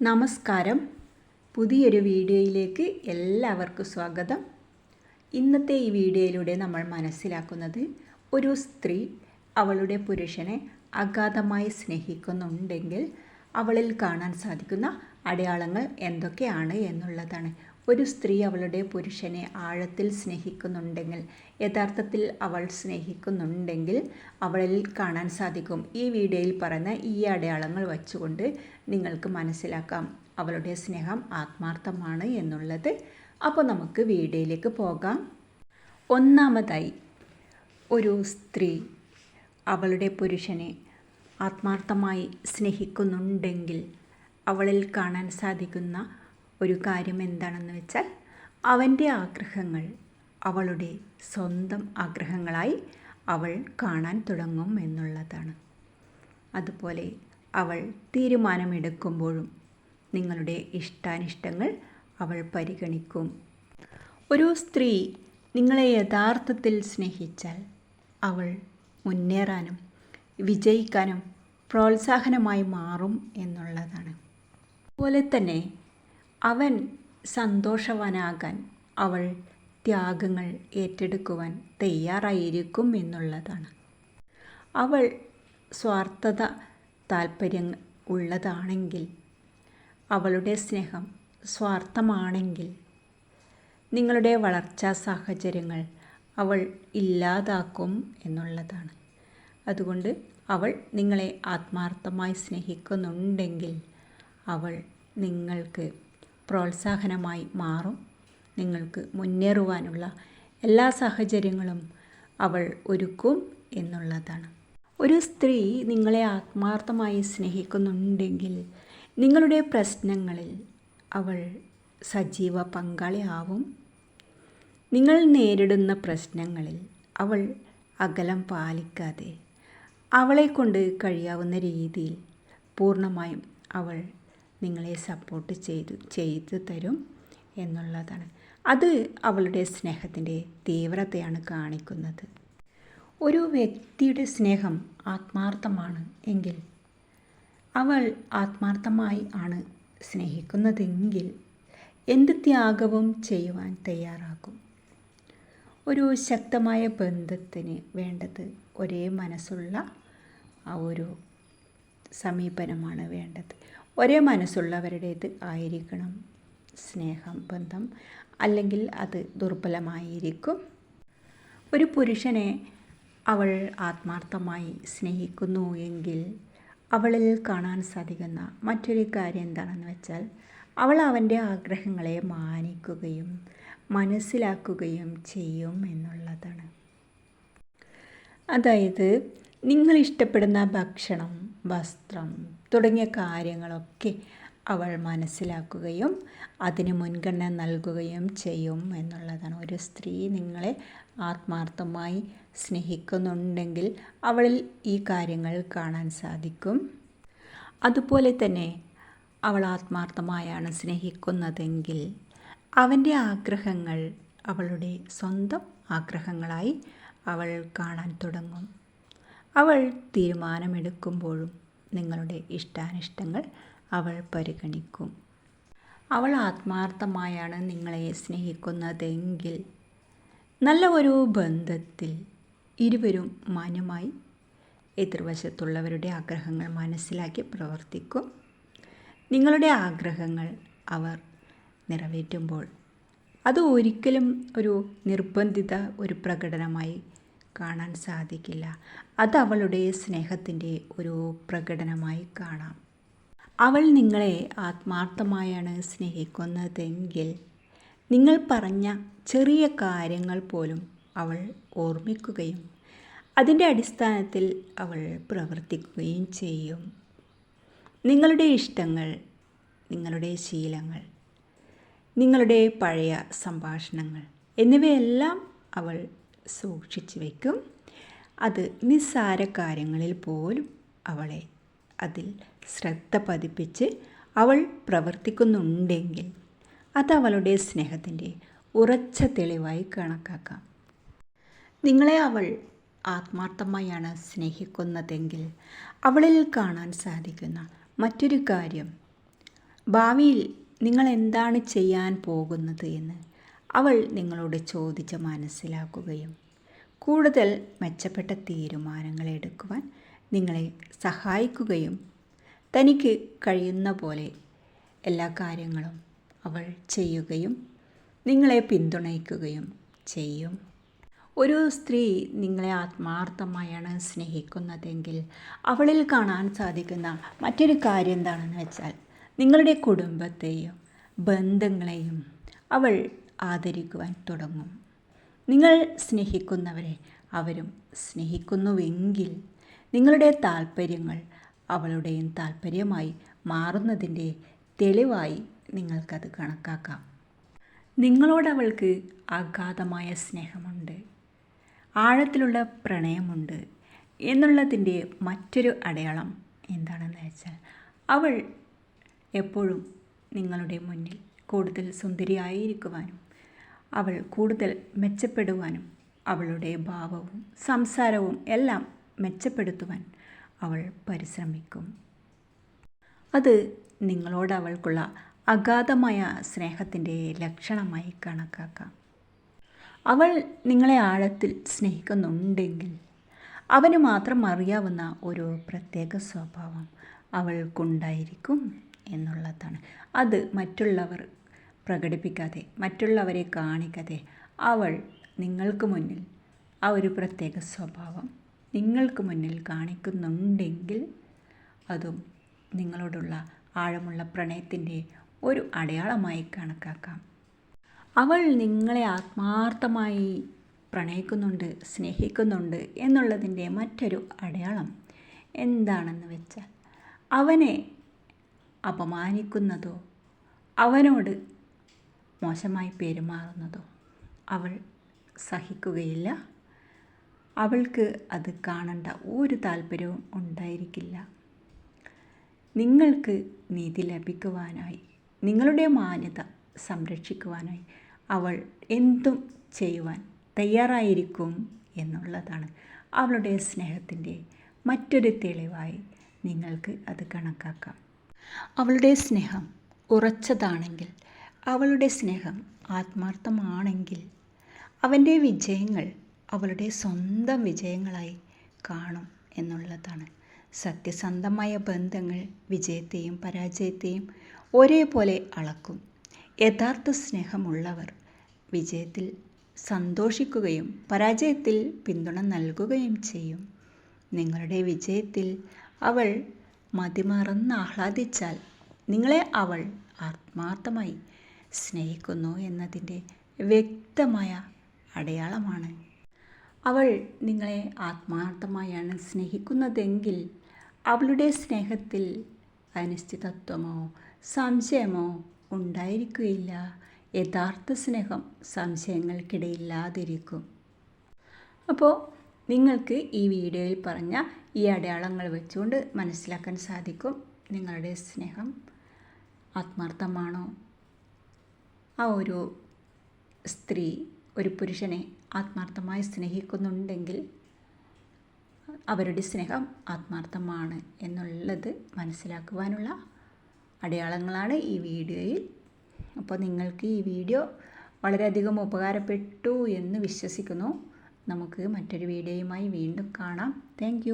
നമസ്കാരം. പുതിയൊരു വീഡിയോയിലേക്ക് എല്ലാവർക്കും സ്വാഗതം. ഇന്നത്തെ ഈ വീഡിയോയിലൂടെ നമ്മൾ മനസ്സിലാക്കുന്നത് ഒരു സ്ത്രീ അവളുടെ പുരുഷനെ അഗാധമായി സ്നേഹിക്കുന്നുണ്ടെങ്കിൽ അവളിൽ കാണാൻ സാധിക്കുന്ന അടയാളങ്ങൾ എന്തൊക്കെയാണ് എന്നുള്ളതാണ്. ഒരു സ്ത്രീ അവളുടെ പുരുഷനെ ആഴത്തിൽ സ്നേഹിക്കുന്നുണ്ടെങ്കിൽ യഥാർത്ഥത്തിൽ അവൾ സ്നേഹിക്കുന്നുണ്ടെങ്കിൽ അവളിൽ കാണാൻ സാധിക്കും. ഈ വീഡിയോയിൽ പറയുന്ന ഈ അടയാളങ്ങൾ വച്ചുകൊണ്ട് നിങ്ങൾക്ക് മനസ്സിലാക്കാം. അവളുടെ സ്നേഹം ആത്മാർത്ഥമാണ് എന്നുള്ളത്. അപ്പോൾ നമുക്ക് വീഡിയോയിലേക്ക് പോകാം. ഒന്നാമതായി ഒരു സ്ത്രീ അവളുടെ പുരുഷനെ ആത്മാർത്ഥമായി സ്നേഹിക്കുന്നുണ്ടെങ്കിൽ അവളിൽ കാണാൻ സാധിക്കുന്ന ഒരു കാര്യം എന്താണെന്ന് വെച്ചാൽ അവന്റെ ആഗ്രഹങ്ങൾ അവളുടെ സ്വന്തം ആഗ്രഹങ്ങളായി അവൾ കാണാൻ തുടങ്ങും എന്നുള്ളതാണ്. അതുപോലെ അവൾ തീരുമാനമെടുക്കുമ്പോഴും നിങ്ങളുടെ ഇഷ്ടാനിഷ്ടങ്ങൾ അവൾ പരിഗണിക്കും. ഒരു സ്ത്രീ നിങ്ങളെ യഥാർത്ഥത്തിൽ സ്നേഹിച്ചാൽ അവൾ മുന്നേറാനും വിജയിക്കാനും പ്രോത്സാഹനമായി മാറും എന്നുള്ളതാണ്. അതുപോലെ തന്നെ അവൻ സന്തോഷവാനാകാൻ അവൾ ത്യാഗങ്ങൾ ഏറ്റെടുക്കുവാൻ തയ്യാറായിരിക്കും എന്നുള്ളതാണ്. അവൾ സ്വാർത്ഥത താല്പര്യം ഉള്ളതാണെങ്കിൽ അവളുടെ സ്നേഹം സ്വാർത്ഥമാണെങ്കിൽ നിങ്ങളുടെ വളർച്ചാ സാഹചര്യങ്ങൾ അവൾ ഇല്ലാതാക്കും എന്നുള്ളതാണ്. അതുകൊണ്ട് അവൾ നിങ്ങളെ ആത്മാർത്ഥമായി സ്നേഹിക്കുന്നുണ്ടെങ്കിൽ അവൾ നിങ്ങൾക്ക് പ്രോത്സാഹനമായി മാറും. നിങ്ങൾക്ക് മുന്നേറുവാനുള്ള എല്ലാ സാഹചര്യങ്ങളും അവൾ ഒരുക്കും എന്നുള്ളതാണ്. ഒരു സ്ത്രീ നിങ്ങളെ ആത്മാർത്ഥമായി സ്നേഹിക്കുന്നുണ്ടെങ്കിൽ നിങ്ങളുടെ പ്രശ്നങ്ങളിൽ അവൾ സജീവ പങ്കാളിയാവും. നിങ്ങൾ നേരിടുന്ന പ്രശ്നങ്ങളിൽ അവൾ അകലം പാലിക്കാതെ അവളെ കൊണ്ട് കഴിയാവുന്ന രീതിയിൽ പൂർണമായും അവൾ നിങ്ങളെ സപ്പോർട്ട് ചെയ്തു ചെയ്തു തരും എന്നുള്ളതാണ്. അത് അവളുടെ സ്നേഹത്തിന്റെ തീവ്രതയാണ് കാണിക്കുന്നത്. ഒരു വ്യക്തിയുടെ സ്നേഹം ആത്മാർത്ഥമാണ് എങ്കിൽ അവൾ ആത്മാർത്ഥമായി ആണ് സ്നേഹിക്കുന്നതെങ്കിൽ എന്ത് ത്യാഗവും ചെയ്യുവാൻ തയ്യാറാകും. ഒരു ശക്തമായ ബന്ധത്തിന് വേണ്ടത് ഒരേ മനസ്സുള്ള ആ ഒരു സമീപനമാണ് വേണ്ടത്. ഒരേ മനസ്സുള്ളവരുടേത് ആയിരിക്കണം. സ്നേഹം ബന്ധം അല്ലെങ്കിൽ അത് ദുർബലമായിരിക്കും. ഒരു പുരുഷനെ അവൾ ആത്മാർത്ഥമായി സ്നേഹിക്കുന്നു എങ്കിൽ അവളിൽ കാണാൻ സാധിക്കുന്ന മറ്റൊരു കാര്യം എന്താണെന്ന് വെച്ചാൽ അവൾ അവന്റെ ആഗ്രഹങ്ങളെ മാനിക്കുകയും മനസ്സിലാക്കുകയും ചെയ്യും എന്നുള്ളതാണ്. അതായത് നിങ്ങൾ ഇഷ്ടപ്പെടുന്ന ഭക്ഷണം വസ്ത്രം തുടങ്ങിയ കാര്യങ്ങളൊക്കെ അവൾ മനസ്സിലാക്കുകയും അതിന് മുൻഗണന നൽകുകയും ചെയ്യും എന്നുള്ളതാണ്. ഒരു സ്ത്രീ നിങ്ങളെ ആത്മാർത്ഥമായി സ്നേഹിക്കുന്നുണ്ടെങ്കിൽ അവളിൽ ഈ കാര്യങ്ങൾ കാണാൻ സാധിക്കും. അതുപോലെ തന്നെ അവൾ ആത്മാർത്ഥമായാണ് സ്നേഹിക്കുന്നതെങ്കിൽ അവന്റെ ആഗ്രഹങ്ങൾ അവളുടെ സ്വന്തം ആഗ്രഹങ്ങളായി അവൾ കാണാൻ തുടങ്ങും. അവൾ തീരുമാനമെടുക്കുമ്പോഴും നിങ്ങളുടെ ഇഷ്ടാനിഷ്ടങ്ങൾ അവൾ പരിഗണിക്കും. അവൾ ആത്മാർത്ഥമായാണ് നിങ്ങളെ സ്നേഹിക്കുന്നതെങ്കിൽ. നല്ല ഒരു ബന്ധത്തിൽ ഇരുവരും മാന്യമായി എതിർവശത്തുള്ളവരുടെ ആഗ്രഹങ്ങൾ മനസ്സിലാക്കി പ്രവർത്തിക്കും. നിങ്ങളുടെ ആഗ്രഹങ്ങൾ അവർ നിറവേറ്റുമ്പോൾ അത് ഒരിക്കലും ഒരു നിർബന്ധിത ഒരു പ്രകടനമായി കാണാൻ സാധിക്കില്ല. അത് അവളുടെ സ്നേഹത്തിന്റെ ഒരു പ്രകടനമായി കാണാം. അവൾ നിങ്ങളെ ആത്മാർത്ഥമായാണ് സ്നേഹിക്കുന്നതെങ്കിൽ നിങ്ങൾ പറഞ്ഞ ചെറിയ കാര്യങ്ങൾ പോലും അവൾ ഓർമ്മിക്കുകയും അതിന്റെ അടിസ്ഥാനത്തിൽ അവൾ പ്രവർത്തിക്കുകയും ചെയ്യും. നിങ്ങളുടെ ഇഷ്ടങ്ങൾ നിങ്ങളുടെ ശീലങ്ങൾ നിങ്ങളുടെ പഴയ സംഭാഷണങ്ങൾ എന്നിവയെല്ലാം അവൾ സൂക്ഷിച്ചു വയ്ക്കും. അത് നിസ്സാര കാര്യങ്ങളിൽ പോലും അവളെ അതിൽ ശ്രദ്ധ പതിപ്പിച്ച് അവൾ പ്രവർത്തിക്കുന്നുണ്ടെങ്കിൽ അതവളുടെ സ്നേഹത്തിന്റെ ഉറച്ച തെളിവായി കണക്കാക്കാം. നിങ്ങളെ അവൾ ആത്മാർത്ഥമായാണ് സ്നേഹിക്കുന്നതെങ്കിൽ അവളിൽ കാണാൻ സാധിക്കുന്ന മറ്റൊരു കാര്യം ഭാവിയിൽ നിങ്ങൾ എന്താണ് ചെയ്യാൻ പോകുന്നത് എന്ന് അവൾ നിങ്ങളോട് ചോദിച്ച് മനസ്സിലാക്കുകയും കൂടുതൽ മെച്ചപ്പെട്ട തീരുമാനങ്ങൾ എടുക്കുവാൻ നിങ്ങളെ സഹായിക്കുകയും തനിക്ക് കഴിയുന്ന പോലെ എല്ലാ കാര്യങ്ങളും അവൾ ചെയ്യുകയും നിങ്ങളെ പിന്തുണയ്ക്കുകയും ചെയ്യും. ഒരു സ്ത്രീ നിങ്ങളെ ആത്മാർത്ഥമായാണ് സ്നേഹിക്കുന്നതെങ്കിൽ അവളിൽ കാണാൻ സാധിക്കുന്ന മറ്റൊരു കാര്യം എന്താണെന്ന് വെച്ചാൽ നിങ്ങളുടെ കുടുംബത്തെയും ബന്ധങ്ങളെയും അവൾ ആദരിക്കുവാൻ തുടങ്ങും. നിങ്ങൾ സ്നേഹിക്കുന്നവരെ അവരും സ്നേഹിക്കുന്നുവെങ്കിൽ നിങ്ങളുടെ താല്പര്യങ്ങൾ അവളുടെയും താല്പര്യമായി മാറുന്നതിന്റെ തെളിവായി നിങ്ങൾക്കത് കണക്കാക്കാം. നിങ്ങളോട് അവൾക്ക് അഗാധമായ സ്നേഹമുണ്ട്. ആഴത്തിലുള്ള പ്രണയമുണ്ട് എന്നുള്ളതിന്റെ മറ്റൊരു അടയാളം എന്താണെന്ന് വെച്ചാൽ അവൾ എപ്പോഴും നിങ്ങളുടെ മുന്നിൽ കൂടുതൽ സുന്ദരിയായിരിക്കുവാനും അവൾ കൂടുതൽ മെച്ചപ്പെടുവാനും അവളുടെ ഭാവവും സംസാരവും എല്ലാം മെച്ചപ്പെടുത്തുവാൻ അവൾ പരിശ്രമിക്കും. അത് നിങ്ങളോട് അവൾക്കുള്ള അഗാധമായ സ്നേഹത്തിന്റെ ലക്ഷണമായി കണക്കാക്കാം. അവൾ നിങ്ങളെ ആഴത്തിൽ സ്നേഹിക്കുന്നുണ്ടെങ്കിൽ അവന് മാത്രം അറിയാവുന്ന ഒരു പ്രത്യേക സ്വഭാവം അവൾക്കുണ്ടായിരിക്കും എന്നുള്ളതാണ്. അത് മറ്റുള്ളവർ പ്രകടിപ്പിക്കാതെ മറ്റുള്ളവരെ കാണിക്കാതെ അവൾ നിങ്ങൾക്ക് മുന്നിൽ ആ ഒരു പ്രത്യേക സ്വഭാവം നിങ്ങൾക്ക് മുന്നിൽ കാണിക്കുന്നുണ്ടെങ്കിൽ അതും നിങ്ങളോടുള്ള ആഴമുള്ള പ്രണയത്തിന്റെ ഒരു അടയാളമായി കണക്കാക്കാം. അവൾ നിങ്ങളെ ആത്മാർത്ഥമായി പ്രണയിക്കുന്നുണ്ട് സ്നേഹിക്കുന്നുണ്ട് എന്നുള്ളതിന്റെ മറ്റൊരു അടയാളം എന്താണെന്ന് വെച്ചാൽ അവനെ അപമാനിക്കുന്നതോ അവനോട് മോശമായി പെരുമാറുന്നതോ അവൾ സഹിക്കുകയില്ല. അവൾക്ക് അത് കാണേണ്ട ഒരു താല്പര്യവും ഉണ്ടായിരിക്കില്ല. നിങ്ങൾക്ക് നീതി ലഭിക്കുവാനായി നിങ്ങളുടെ മാന്യത സംരക്ഷിക്കുവാനായി അവൾ എന്തും ചെയ്യുവാൻ തയ്യാറായിരിക്കും എന്നുള്ളതാണ് അവളുടെ സ്നേഹത്തിന്റെ മറ്റൊരു തെളിവായി നിങ്ങൾക്ക് അത് കണക്കാക്കാം. അവളുടെ സ്നേഹം ഉറച്ചതാണെങ്കിൽ അവളുടെ സ്നേഹം ആത്മാർത്ഥമാണെങ്കിൽ അവന്റെ വിജയങ്ങൾ അവളുടെ സ്വന്തം വിജയങ്ങളായി കാണും എന്നുള്ളതാണ്. സത്യസന്ധമായ ബന്ധങ്ങൾ വിജയത്തെയും പരാജയത്തെയും ഒരേപോലെ അളക്കും. യഥാർത്ഥ സ്നേഹമുള്ളവർ വിജയത്തിൽ സന്തോഷിക്കുകയും പരാജയത്തിൽ പിന്തുണ നൽകുകയും ചെയ്യും. നിങ്ങളുടെ വിജയത്തിൽ അവൾ മതിമറന്ന് ആഹ്ലാദിച്ചാൽ നിങ്ങളെ അവൾ ആത്മാർത്ഥമായി സ്നേഹിക്കുന്നു എന്നതിന്റെ വ്യക്തമായ അടയാളമാണ്. അവൾ നിങ്ങളെ ആത്മാർത്ഥമായാണ് സ്നേഹിക്കുന്നതെങ്കിൽ അവളുടെ സ്നേഹത്തിൽ അനിശ്ചിതത്വമോ സംശയമോ ഉണ്ടായിരിക്കുകയില്ല. യഥാർത്ഥ സ്നേഹം സംശയങ്ങൾക്കിടയില്ലാതിരിക്കും. അപ്പോൾ നിങ്ങൾക്ക് ഈ വീഡിയോയിൽ പറഞ്ഞ ഈ അടയാളങ്ങൾ വെച്ചുകൊണ്ട് മനസ്സിലാക്കാൻ സാധിക്കും നിങ്ങളുടെ സ്നേഹം ആത്മാർത്ഥമാണോ ആ ഒരു സ്ത്രീ ഒരു പുരുഷനെ ആത്മാർത്ഥമായി സ്നേഹിക്കുന്നുണ്ടെങ്കിൽ അവരുടെ സ്നേഹം ആത്മാർത്ഥമാണ് എന്നുള്ളത് മനസ്സിലാക്കുവാനുള്ള അടയാളങ്ങളാണ് ഈ വീഡിയോയിൽ. അപ്പോൾ നിങ്ങൾക്ക് ഈ വീഡിയോ വളരെയധികം ഉപകാരപ്പെട്ടു എന്ന് വിശ്വസിക്കുന്നു. നമുക്ക് മറ്റൊരു വീഡിയോയുമായി വീണ്ടും കാണാം. താങ്ക്